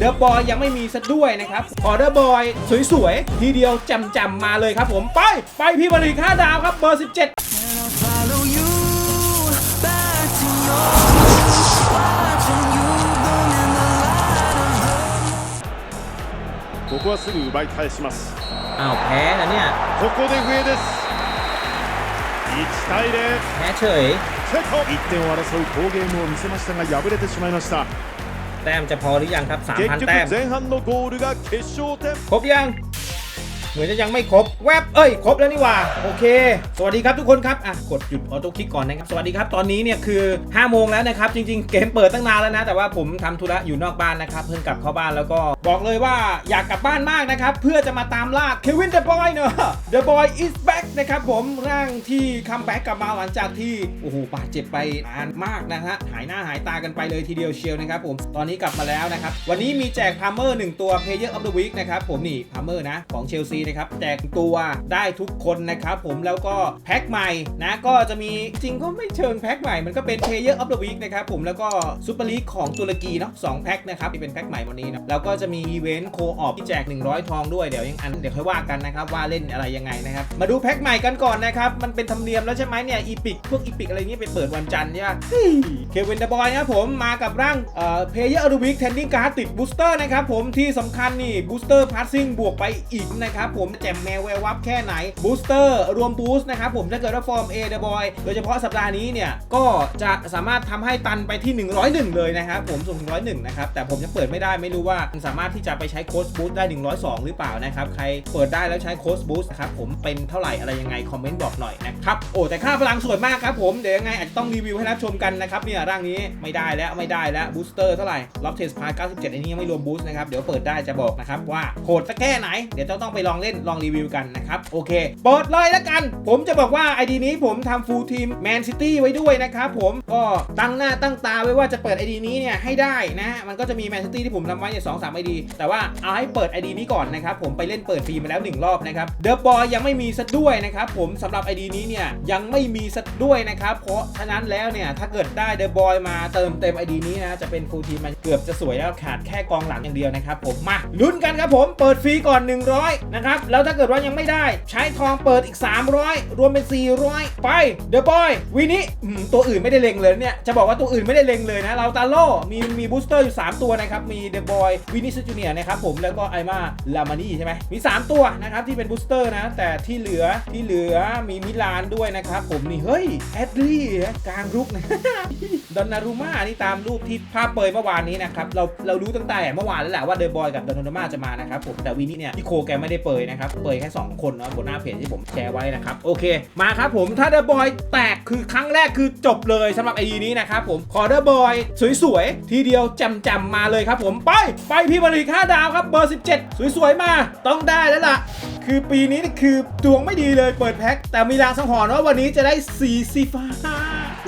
เดอะบอยยังไม่มีซะด้วยนะครับออเดอร์บอยสวยๆ ทีเดียวจำๆมาเลยครับผม ไป ไปพี่บริค่าดาวครับเบอร์ 17 follow you back to your watching you burn in the light of ここはすぐ奪い返します อ้าวแพ้นะเนี่ย ここで笛です1対0 แพ้เฉย セット1点を争う好ゲームを見せましたが敗れてしまいました แต้มจะพอหรือยังครับ3,000แต้มครบยัง เหมือนจะยังไม่ครบแวบเอ้ยครบแล้วนี่ว่าโอเค สวัสดีครับทุกคนครับอะกดหยุดออโต้คลิกก่อนนะครับสวัสดีครับตอนนี้เนี่ยคือ5โมงแล้วนะครับจริงๆ เกมเปิดตั้งนานแล้วนะแต่ว่าผมทำธุระอยู่นอกบ้านนะครับเพิ่งกลับเข้าบ้านแล้วก็บอกเลยว่าอยากกลับบ้านมากนะครับเพื่อจะมาตามล่าเควินเดอะบอยเนอะ The Boy is back นะครับผมร่างที่คัมแบ็กกลับมาหลังจากที่โอ้โหบาดเจ็บไปนานมากนะฮะหายหน้าหายตากันไปเลยทีเดียวเชียวนะครับผมตอนนี้กลับมาแล้วนะครับวันนี้มีแจกพาร์เมอร์หนึ่งตัว Player of the Week นะครับผมนี่พาร์เมอร์นะของเชลซีนะครับแจกตัวได้ทุกคนนะครับผมแล้วก็แพ็คใหม่นะก็จะมีจริงก็ไม่เชิงแพ็คใหม่มันก็เป็น Player of the Week นะครับผมแล้วก็ซูเปอร์ลีกของตุรกีเนาะสองแพ็คนะครับที่เป็นแพ็คใหม่วันนี้นะแล้วก็จะมีอีเวนต์โคออฟที่แจก 100 ทองด้วยเดี๋ยวยังอันเดี๋ยวค่อยว่ากันนะครับว่าเล่นอะไรยังไงนะครับมาดูแพ็คใหม่กันก่อนนะครับมันเป็นธรรมเนียมแล้วใช่ไหมเนี่ยอีพิกพวกอีพิกอะไรเงี้ไปเปิดวันจันทร์ใช่ไหมเควินเดอะบอยนะครับผมมากับร่างเอ่อ Player of the Week Tending Card ติดบูสเตอร์นะครับผมที่สำคัญนี่บูสเตอร์พาสซิ่งบวกไปอีกนะครับผมแจมแมวแวววับแค่ไหนบูสเตอร์รวมบูสต์นะครับผมถ้าเกิดว่าฟอร์ม A The Boy โดยเฉพาะสัปดาห์นี้เนี่ย ก็จะสามารถทำให้ตันไปที่ 101 เลยนะครับผมส่งถึง101 นะครับ แต่ผมยังเปิดไม่ได้ไม่รู้ว่าสามารถที่จะไปใช้โค้ดบูสต์ได้ 102 หรือเปล่านะครับ ใครเปิดได้แล้วใช้โค้ดบูสต์นะครับผมเป็นเท่าไหร่อะไรยังไง คอมเมนต์บอกหน่อยนะครับโอ้แต่ค่าพลังสวยมากครับผมเดี๋ยวยังไงอาจจะต้องรีวิวให้รับชมกันนะครับเนี่ยร่างนี้ไม่ได้แล้วไม่ได้แล้วบูสเตอร์เท่าไหร่ล็อกเทสพาย97อันนี้ยังไม่รวมบูสต์นะครับเดี๋ยวเปิดได้จะบอกนะครับว่าโหดสักแค่ไหนเดี๋ยวจะต้องไปลองเล่นลองรีวิวกันนะครับ โอเค เปิดเลยแล้วกัน ผมจะบอกว่าไอดีนี้ผมทำฟูลทีมแมนซิตี้ไว้ด้วยนะครับผมก็ตั้งหน้าตั้งตาไว้ว่าจะเปิดไอดีนี้เนี่ยให้ได้นะ มันก็จะมีแมนซิตี้ที่ผมทำไว้เนี่ยสองสามไอดีแต่ว่าเอาให้เปิดไอดีนี้ก่อนนะครับผมไปเล่นเปิดฟรีมาแล้วหนึ่งรอบนะครับเดอะบอยยังไม่มีซะด้วยนะครับผมสำหรับไอดีนี้เนี่ยยังไม่มีซะด้วยนะครับเพราะฉะนั้นแล้วเนี่ยถ้าเกิดได้เดอะบอยมาเติมเต็มไอดีนี้นะจะเป็นฟูลทีมมันเกือบจะสวยแล้วขาดแค่กองหลังอย่างเดียวนะครับผมมาลุ้นกันครับผมเปิดฟรีก่อน 100นะครับแล้วถ้าเกิดว่ายังไม่ได้ ใช้ทองเปิดอีก 300 รวมเป็น 400 ไปเดอะบอยวีนี้ตัวอื่นไม่ได้เล็งเลยเนี่ย จะบอกว่าตัวอื่นไม่ได้เล็งเลยนะเราตาโลมีมีบูสเตอร์อยู่ 3 ตัวนะครับ มีเดอะบอยวินิสจูเนียนะครับผมแล้วก็ไอมาลามานี่ใช่ไหมมี 3 ตัวนะครับที่เป็นบูสเตอร์นะ แต่ที่เหลือที่เหลือมีมิลานด้วยนะครับผมนี่เฮ้ยแอดลี่กลางรุกนะดอนนารุมานี่ตามรูปที่ภาพเปยเมื่อวานนี้นะครับเราเรารู้ตั้งแต่เมื่อวานแล้วแหละว่าเดอะบอยกับดอนนารุมาจะมานะครับผมแต่วีนี้เนี่ยพี่โคแกไม่ได้เปยนะครับ เปยแค่ 2 คนเนาะบนหน้าเพจที่ผมแชร์ไว้นะครับ โอเค มาครับผมถ้าเดอะบอยแตกคือครั้งแรกคือจบเลยสำหรับไอดีนี้นะครับผมขอเดอะบอยสวยๆ ทีเดียวจำจำมาเลยครับผมไป ไปพี่บริค่าดาวครับเบอร์ 17 สวยๆมา ต้องได้แล้วล่ะคือปีนี้นี่คือดวงไม่ดีเลยเปิดแพ็คแต่มีรางสังหรณ์ว่าวันนี้จะได้สีสีฟ้า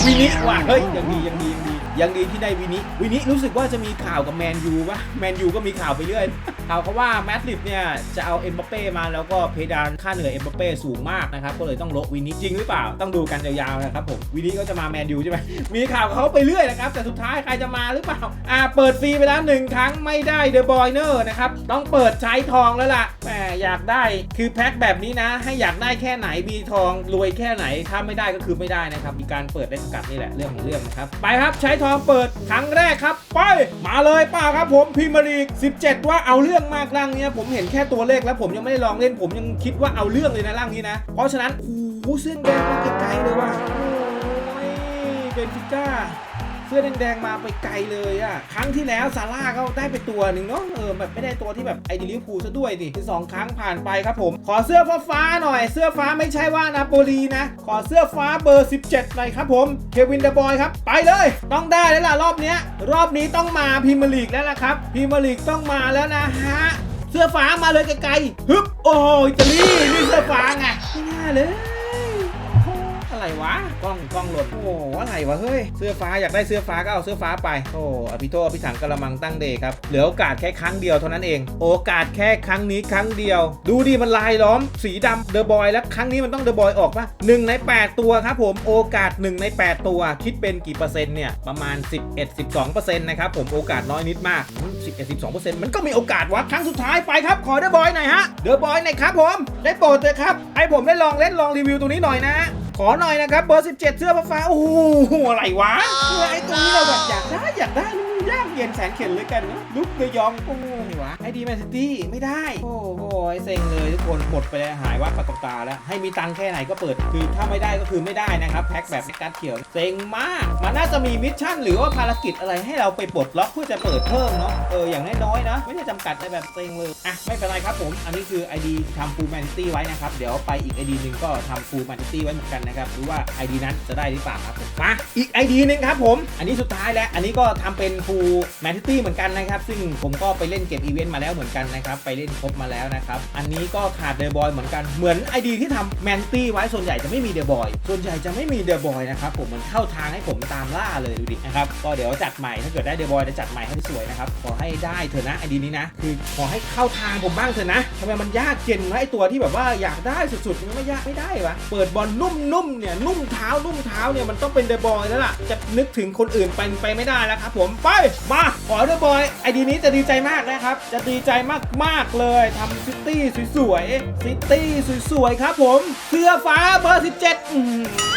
วินิว่ะเฮ้ยยังดียังดียังดียังดีที่ได้วินิวินิรู้สึกว่าจะมีข่าวกับแมนยูปะแมนยูก็มีข่าวไปเรื่อยข่าวเขาว่าแมดริดเนี่ยจะเอาเอ็มบัปเป้มาแล้วก็เพดานค่าเหนื่อยเอ็มบัปเป้สูงมากนะครับก็เลยต้องลดวินิจริงหรือเปล่าต้องดูกันยาวๆนะครับผมวินิก็จะมาแมนยูใช่ไหมมีข่าวกับเขาไปเรื่อยนะครับแต่สุดท้ายใครจะมาหรือเปล่าอ่าเปิดฟรีไปแล้วหนึ่งครั้งไม่ได้เดอะบอยเนอร์นะครับต้องเปิดใช้ทองแล้วล่ะแหมอยากได้คือแพ็คแบบนี้นะ ให้อยากได้แค่ไหนมีทองรวยแค่ไหนถ้าไม่ได้ก็คือไม่ได้นะครับมีการเปิดได้สกัดนี่แหละเรื่องของเรื่องนะครับไปครับใช้ทองเปิดครั้งแรกครับ ไปมาเลยป้าครับผมพิมพ์ลีก17 ว่าเอาเรื่องมากร่างนี้ผมเห็นแค่ตัวเลขแล้วผมยังไม่ได้ลองเล่นผมยังคิดว่าเอาเรื่องเลยนะร่างนี้นะ เพราะฉะนั้นโอ้โหเส้นแดงมาไกลๆเลยว่ะโอ้ยเบนฟิก้า เสื้อแดงๆมาไปไกลเลยอะครั้งที่แล้วซาร่าก็ได้ไปตัวหนึ่งเนาะเออแบบไม่ได้ตัวที่แบบไอเดลิเวอร์พูซะด้วยดิคือสองครั้งผ่านไปครับผม ขอเสื้อฟ้าฟ้าหน่อย เสื้อฟ้าไม่ใช่ว่านาโปลีนะ ขอเสื้อฟ้าเบอร์ 17หน่อยครับผมเควินเดอะบอยครับ ไปเลย ต้องได้แล้วล่ะรอบนี้รอบนี้ต้องมาพรีเมียร์ลีกแล้วล่ะครับพรีเมียร์ลีกต้องมาแล้วนะฮะเสื้อฟ้ามาเลยไกลๆฮึบโอ้ยอิตาลีนี่เสื้อฟ้าไงไม่น่าเลย อะไรวะกล้องกล้องหล่นโอ้โหอะไรวะเฮ้ยเสื้อฟ้าอยากได้เสื้อฟ้าก็เอาเสื้อฟ้าไปโอ้อภิโทษอภิถังกระมังตั้งเดครับเหลือโอกาสแค่ครั้งเดียวเท่านั้นเอง โอกาสแค่ครั้งนี้ครั้งเดียว ดูดิมันลายล้อมสีดำเดอะบอยแล้วครั้งนี้มันต้องเดอะบอยออกปะหนึ่งใน 8 ตัวครับผมโอกาส 1 ใน 8 ตัว คิดเป็นกี่เปอร์เซ็นต์เนี่ยประมาณ 11-12%นะครับผมโอกาสน้อยนิดมากอืม11-12%มันก็มีโอกาสวะครั้งสุดท้ายไปครับขอเดอะบอยหน่อยฮะเดอะบอยหน่อยครับผมได้โปรดเลยครับให้ผมได้ลองเล่นลองรีวิวตัวนี้หน่อยนะ ขอหน่อยนะครับเบอร์ 17 เสื้อฟ้าๆโอ้โหอะไรวะคือไอ้ตัวนี้เราแบบอยากได้อยากได้มันยากเย็นแสนเข็นเลยกันนะลุกเดยองโอ้โหอะไรวะไอดีแมนซิตี้ไม่ได้ โอ้โหเซ็งเลยทุกคนหมดไปแล้วหายวัดปากบตาแล้ว ให้มีตังค์แค่ไหนก็เปิด คือถ้าไม่ได้ก็คือไม่ได้นะครับแพ็คแบบไม่กัดเขียวเซ็งมาก มันน่าจะมีมิชชั่นหรือว่าภารกิจอะไรให้เราไปปลดล็อกเพื่อจะเปิดเพิ่มเนาะเอออย่างน้อยๆนะไม่ได้จำกัดอะไรแบบเซ็งเลยอะไม่เป็นไรครับผม อันนี้คือ ID ทำ Full Manity ไว้นะครับเดี๋ยวไปอีก ID หนึ่งก็ทำ Full Manity ไว้เหมือนกันนะครับดูว่า ID นั้นจะได้หรือเปล่าครับมาอีก ID หนึ่งครับผม อันนี้สุดท้ายแล้วอันนี้ก็ทำเป็น Full Manity เหมือนกันนะครับ ซึ่งผมก็ไปเล่นเก็บอีเวนต์มาแล้วเหมือนกันนะครับ ไปเล่นครบมาแล้วนะครับ อันนี้ก็ขาดเดอะบอยเหมือนกัน เหมือน ID ที่ทำ Manity ไว้ส่วนใหญ่จะไม่มีเดอะบอย ส่วนใหญ่จะไม่มีเดอะบอยนะครับ ผมมันเข้าทางให้ผมตามล่าเลยดูดินะครับ ก็เดี๋ยวจัดใหม่ถ้าเกิดได้เดอะบอยจะจัดใหม่ให้สวยนะครับ ขอให้ได้เถอะนะ ID นี้นะ คือขอให้เข้าทางผมบ้างเถอะนะทำไมมันยากเย็นวะไอตัวที่แบบว่าอยากได้สุดๆมันไม่ยากไม่ได้วะ เปิดบอลนุ่มๆเนี่ยนุ่มเท้านุ่มเท้าเนี่ยมันต้องเป็นเดอะบอยแล้วล่ะ จะนึกถึงคนอื่นไปไปไม่ได้แล้วครับผมไปมาขอเดอะบอยไอดีนี้จะดีใจมากนะครับ จะดีใจมากๆเลยทำซิตี้สวยๆซิตี้สวยๆครับผมเสื้อฟ้าเบอร์ 17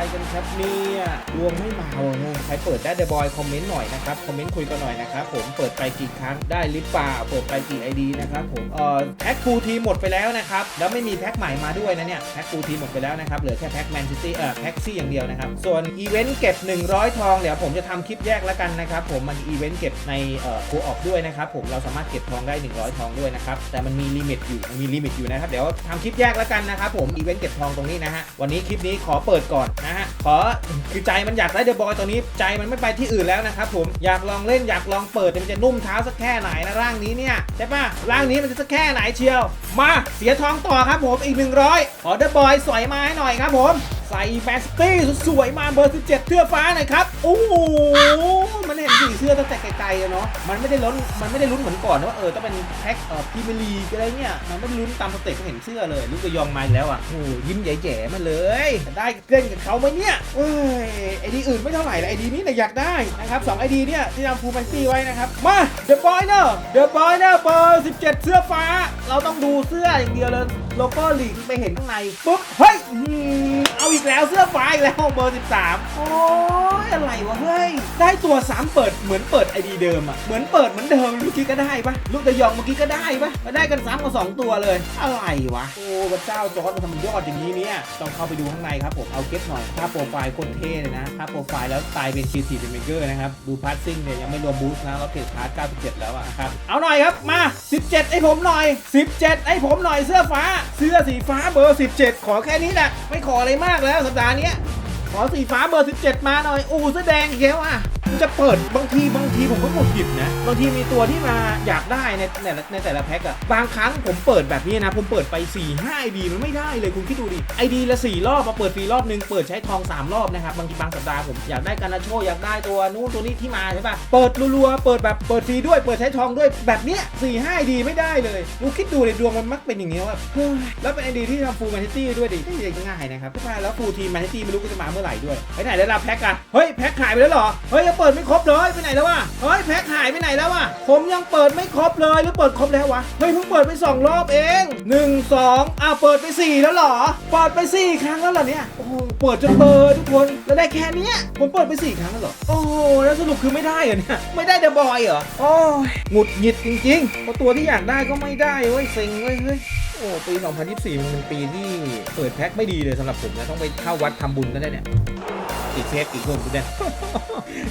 อะไรกันครับเนี่ยดวงไม่มาว่ะงงใครเปิดได้เดบอยคอมเมนต์หน่อยนะครับ คอมเมนต์คุยกันหน่อยนะครับผมเปิดไปกี่ครั้งได้หรือเปล่า เปิดไปกี่ไอดีนะครับผมเอ่อแพ็คฟูลทีหมดไปแล้วนะครับ แล้วไม่มีแพ็คใหม่มาด้วยนะเนี่ยแพ็คฟูลทีหมดไปแล้วนะครับ เหลือแค่แพ็คแมนซิตี้เอ่อแพ็คซี่อย่างเดียวนะครับ ส่วนอีเวนต์เก็บ 100 ทองเดี๋ยวผมจะทำคลิปแยกแล้วกันนะครับผมมันอีเวนต์เก็บในเอ่อโคออฟด้วยนะครับผมเราสามารถเก็บทองได้ 100 ทองด้วยนะครับแต่มันมีลิมิตอยู่มันมีลิมิตอยู่นะครับเดี๋ยวทำคลิปแยกแล้วกันนะครับผมอีเวนต์เก็บทองตรงนี้นะฮะวันนี้คลิปนี้ขอเปิดก่อนนะฮะขอคือใจมันอยากได้เดอะบอยตอนนี้ใจมันไม่ไปที่อื่นแล้วนะครับผมอยากลองเล่นอยากลองเปิดมันจะนุ่มเท้าสักแค่ไหนนะร่างนี้เนี่ยใช่ปะร่างนี้มันจะสักแค่ไหนเชียว มาเสียทองต่อครับผมอีก 100ขอเดอะบอยสวยมาให้หน่อยครับผม ใส่แฟสตี้สวยมาเบอร์17เสื้อฟ้าหน่อยครับ โอ้โห มันเห็นสีเสื้อตั้งแต่ไกลๆอะเนาะ มันไม่ได้ลุ้น มันไม่ได้ลุ้นเหมือนก่อนนะว่าเออต้องเป็นแพ็คเอ่อพรีเมียร์ลีกอะไรเงี้ย มันไม่ได้ลุ้นตามสเต็ปก็เห็นเสื้อเลยลูกกระยองมาแล้วอะ โอ้ยิ้มแย่ๆมาเลย ได้เล่นกับเขาไหมเนี่ยเอ้ยไอดีอื่นไม่เท่าไหร่ละไอดีนี้เนี่ยอยากได้นะครับสองไอดีเนี่ยที่ทำฟูลแฟนซี่ไว้นะครับ มาเดอะบอยเนอร์เดอะบอยเนอร์เบอร์17 เสื้อฟ้า เราต้องดูเสื้ออย่างเดียวเลยโลโก้ลีกไปเห็นข้างในปุ๊บเฮ้ย อีกแล้วเสื้อฟ้าอีกแล้วเบอร์ 13 โอ้ยอะไรวะเฮ้ย ได้ตัว 3 เปิดเหมือนเปิดไอดีเดิมอะเหมือนเปิดเหมือนเดิมเมื่อกี้ก็ได้ปะลูกตะยองเมื่อกี้ก็ได้ปะมาได้กัน3กับ2ตัวเลย อะไรวะ โอ้พระเจ้าจอร์ดมันทำยอดอย่างนี้เนี่ย ต้องเข้าไปดูข้างในครับผม เอาเก็บหน่อยถ้าโปรไฟล์คนเท่เลยนะถ้าโปรไฟล์แล้วตายเป็นคีทีเป็นเมเกอร์นะครับ ดูพาสซิ่งเนี่ยยังไม่รวมบูสต์นะเราเทรดพาร์ท97 แล้วอะครับ เอาหน่อยครับ มา 17 ให้ผมหน่อย 17 ให้ผมหน่อยเสื้อฟ้า เสื้อสีฟ้าเบอร์ 17 ขอแค่นี้แหละ ไม่ขออะไรมากากแล้วสัปดาห์นี้ขอสีฟ้าเบอร์ 17 มาหน่อย อู้เสื้อแดงเขียวอะ จะเปิดบางทีบางทีผมก็หงุดหงิดนะ บางทีมีตัวที่มาอยากได้ในในในแต่ละแพ็คอะบางครั้งผมเปิดแบบนี้นะ ผมเปิดไป4 5 ID มันไม่ได้เลยคุณคิดดูดิ ID ละ 4 รอบมาเปิดฟรีรอบนึงเปิดใช้ทอง 3 รอบนะครับ บางทีบางสัปดาห์ผมอยากได้การนาโชอยากได้ตัวนู้นตัวนี้ที่มาใช่ปะเปิดรัวๆเปิดแบบเปิดฟรีด้วยเปิดใช้ทองด้วยแบบเนี้ย4 5 ID ไม่ได้เลยดูคิดดูเลยดวงมันมักเป็นอย่างเงี้ยว่าแล้วเป็น ID ที่ทำฟูลแมนตี้ด้วยดิไม่ใช่ง่ายนะครับใช่แล้วฟูลทีมแมนตี้ไม่รู้ก็จะมาเมื่อไหร่ด้วยไปไหนแล้วล่ะแพ็คอะเฮ้ยแพ็คหายไปแล้วเหรอเฮ้ยเปิดไม่ครบเลยไปไหนแล้ววะเฮ้ยแพ็คหายไปไหนแล้ววะผมยังเปิดไม่ครบเลยหรือเปิดครบแล้ววะเฮ้ยเพิ่งเปิดไปสองรอบเองหนึ่งสองอะเปิดไปสี่แล้วเหรอเปิดไปสี่ครั้งแล้วเหรอเนี่ยโอ้โหเปิดจนเบลอร์ทุกคนแล้วได้แค่นี้ผมเปิดไปสี่ครั้งแล้วเหรอโอ้โหแล้วสรุปคือไม่ได้เหรอเนี่ยไม่ได้เดอะบอยเหรอโอ้ยหงุดหงิดจริงๆเพราะตัวที่อยากได้ก็ไม่ได้เว้ยเซ็งเว้ยเฮ้ยโอ้ปี 2024 มันเป็นปีที่เปิดแพ็คไม่ดีเลยสำหรับผมนะต้องไปเข้าวัดทำบุญกันได้เนี่ย จติดเพจอีกคนกูเนี่ย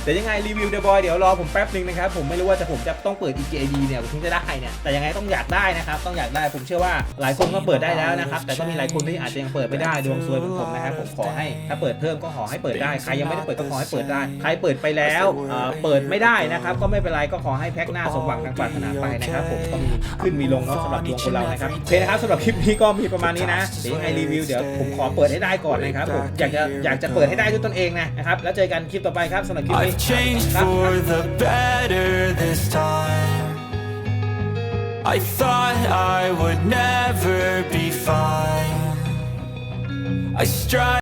แต่ยังไงรีวิวเดอะบอยเดี๋ยวรอผมแป๊บหนึงนะครับผมไม่รู้ว่าจะผมจะต้องเปิด EKD เนี่ยถึงจะได้เนี่ยแต่ยังไงต้องอยากได้นะครับต้องอยากได้ผมเชื่อว่าหลายคนก็เปิดได้แล้วนะครับแต่ก็มีหลายคนที่อาจจะยังเปิดไม่ได้ดวงซวยเหมือนผมนะครับผมขอให้ถ้าเปิดเพิ่มก็ขอให้เปิดได้ใครยังไม่ได้เปิดก็ขอให้เปิดได้ใครเปิดไปแล้วเปิดไม่ได้นะครับก็ไม่เป็นไรก็ขอให้แพ็คหน้าสมหวังดังปรารถนาไปนะครับผมก็มีขึ้นมีลงเนาะสำหรับดวงคนเรานะครับโอเคนะครับสำหรับคลิปนี้ก็มีประมาณนี้นะเดี๋ยวยังไงรีวิวเดี๋ยวผมขอเปิดให้ได้ก่อนนะครับผมอยากจะอยากจะเปิดให้ได้ด้วยตนเองนะนะครับแล้วเจอกันคลิปต่อไปครับสำหรับคลิปนี้ I've changed ครับ for the better this time. I thought I would never be fine. I strive.